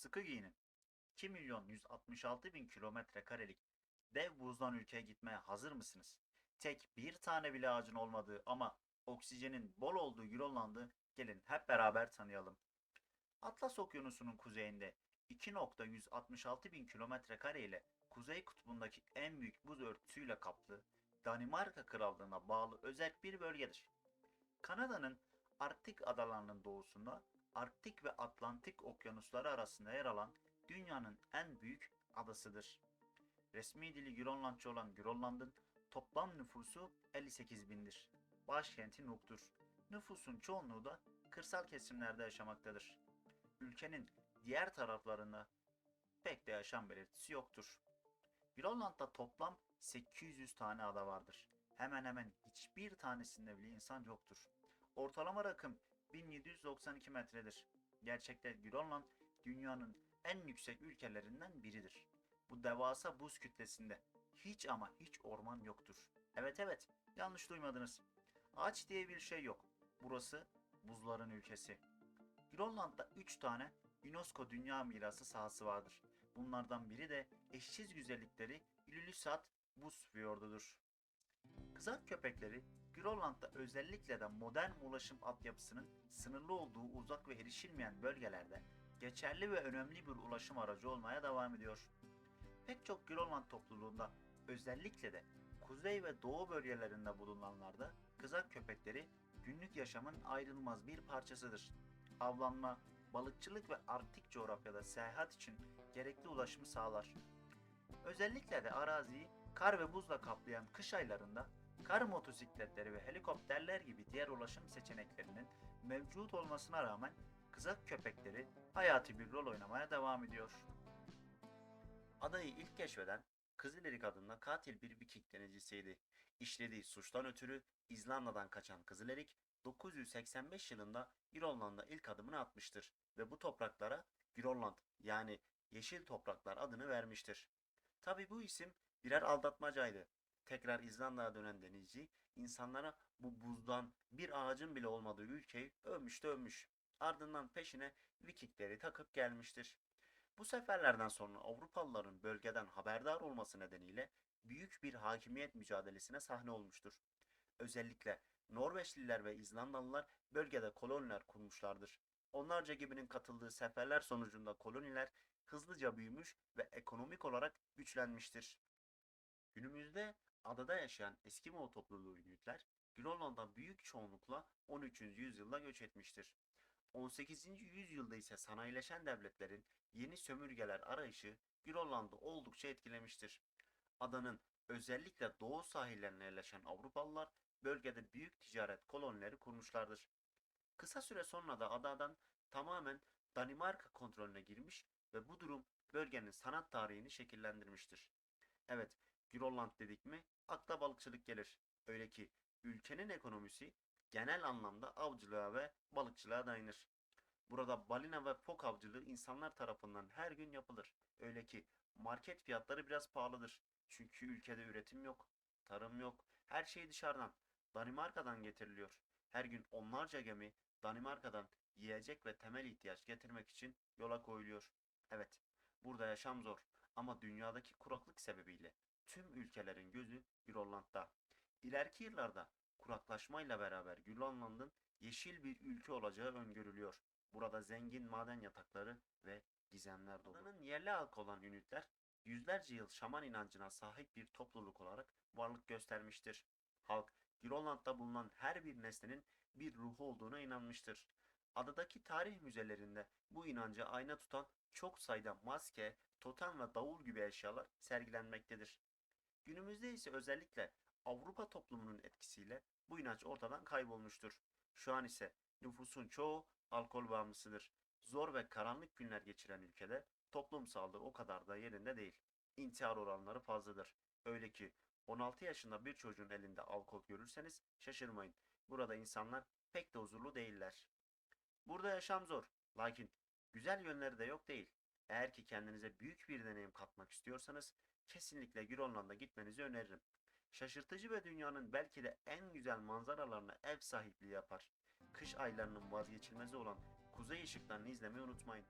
Sıkı giyinin. 2 milyon 166 bin kilometre karelik dev buzdan ülkeye gitmeye hazır mısınız? Tek bir tane bile ağacın olmadığı ama oksijenin bol olduğu Grönland'ı gelin hep beraber tanıyalım. Atlas Okyanusu'nun kuzeyinde 2.166 bin kilometre kare ile Kuzey Kutbu'ndaki en büyük buz örtüsüyle kaplı Danimarka Krallığı'na bağlı özel bir bölgedir. Kanada'nın Arktik adalarının doğusunda Arktik ve Atlantik okyanusları arasında yer alan dünyanın en büyük adasıdır. Resmi dili Grönlandça olan Grönland'ın toplam nüfusu 58 bindir. Başkenti Nuuk'tur. Nüfusun çoğunluğu da kırsal kesimlerde yaşamaktadır. Ülkenin diğer taraflarında pek de yaşam belirtisi yoktur. Grönland'da toplam 800 tane ada vardır. Hemen hemen hiçbir tanesinde bile insan yoktur. Ortalama rakım 1792 metredir. Gerçekte Grönland dünyanın en yüksek ülkelerinden biridir. Bu devasa buz kütlesinde hiç ama hiç orman yoktur. Evet evet yanlış duymadınız. Ağaç diye bir şey yok. Burası buzların ülkesi. Grönland'da 3 tane UNESCO Dünya Mirası sahası vardır. Bunlardan biri de eşsiz güzellikleri Ilulissat Buz Fiyordu'dur. Kızak köpekleri Grönland'da özellikle de modern ulaşım altyapısının sınırlı olduğu uzak ve erişilmeyen bölgelerde geçerli ve önemli bir ulaşım aracı olmaya devam ediyor. Pek çok Grönland topluluğunda özellikle de kuzey ve doğu bölgelerinde bulunanlarda kızak köpekleri günlük yaşamın ayrılmaz bir parçasıdır. Avlanma, balıkçılık ve arktik coğrafyada seyahat için gerekli ulaşımı sağlar. Özellikle de araziyi kar ve buzla kaplayan kış aylarında kar motosikletleri ve helikopterler gibi diğer ulaşım seçeneklerinin mevcut olmasına rağmen kızak köpekleri hayati bir rol oynamaya devam ediyor. Adayı ilk keşfeden Kızılerik adında katil bir Viking denizcisiydi. İşlediği suçtan ötürü İzlanda'dan kaçan Kızılerik 985 yılında Grönland'a ilk adımını atmıştır ve bu topraklara Grönland yani Yeşil Topraklar adını vermiştir. Tabi bu isim birer aldatmacaydı. Tekrar İzlanda'ya dönen denizci insanlara bu buzdan bir ağacın bile olmadığı ülkeyi övmüş de. Ardından peşine Vikingleri takıp gelmiştir. Bu seferlerden sonra Avrupalıların bölgeden haberdar olması nedeniyle büyük bir hakimiyet mücadelesine sahne olmuştur. Özellikle Norveçliler ve İzlandalılar bölgede koloniler kurmuşlardır. Onlarca geminin katıldığı seferler sonucunda koloniler hızlıca büyümüş ve ekonomik olarak güçlenmiştir. Günümüzde adada yaşayan Eskimo topluluğu Inuitler, Grönland'a büyük çoğunlukla 13. yüzyılda göç etmiştir. 18. yüzyılda ise sanayileşen devletlerin yeni sömürgeler arayışı Grönland'ı oldukça etkilemiştir. Adanın özellikle doğu sahillerine yerleşen Avrupalılar bölgede büyük ticaret kolonileri kurmuşlardır. Kısa süre sonra da adadan tamamen Danimarka kontrolüne girmiş ve bu durum bölgenin sanat tarihini şekillendirmiştir. Evet, Grönland dedik mi akla balıkçılık gelir. Öyle ki ülkenin ekonomisi genel anlamda avcılığa ve balıkçılığa dayanır. Burada balina ve fok avcılığı insanlar tarafından her gün yapılır. Öyle ki market fiyatları biraz pahalıdır. Çünkü ülkede üretim yok, tarım yok, her şey dışarıdan, Danimarka'dan getiriliyor. Her gün onlarca gemi Danimarka'dan yiyecek ve temel ihtiyaç getirmek için yola koyuluyor. Evet, burada yaşam zor ama dünyadaki kuraklık sebebiyle tüm ülkelerin gözü Grönland'da. İleriki yıllarda kuraklaşmayla beraber Grönland'ın yeşil bir ülke olacağı öngörülüyor. Burada zengin maden yatakları ve gizemler dolu. Adanın yerli halkı olan Ünitler yüzlerce yıl şaman inancına sahip bir topluluk olarak varlık göstermiştir. Halk Grönland'da bulunan her bir nesnenin bir ruhu olduğuna inanmıştır. Adadaki tarih müzelerinde bu inancı ayna tutan çok sayıda maske, totem ve davul gibi eşyalar sergilenmektedir. Günümüzde ise özellikle Avrupa toplumunun etkisiyle bu inanç ortadan kaybolmuştur. Şu an ise nüfusun çoğu alkol bağımlısıdır. Zor ve karanlık günler geçiren ülkede toplum sağlığı o kadar da yerinde değil. İntihar oranları fazladır. Öyle ki 16 yaşında bir çocuğun elinde alkol görürseniz şaşırmayın. Burada insanlar pek de huzurlu değiller. Burada yaşam zor. Lakin güzel yönleri de yok değil. Eğer ki kendinize büyük bir deneyim katmak istiyorsanız kesinlikle Grönland'a gitmenizi öneririm. Şaşırtıcı ve dünyanın belki de en güzel manzaralarına ev sahipliği yapar. Kış aylarının vazgeçilmezi olan kuzey ışıklarını izlemeyi unutmayın.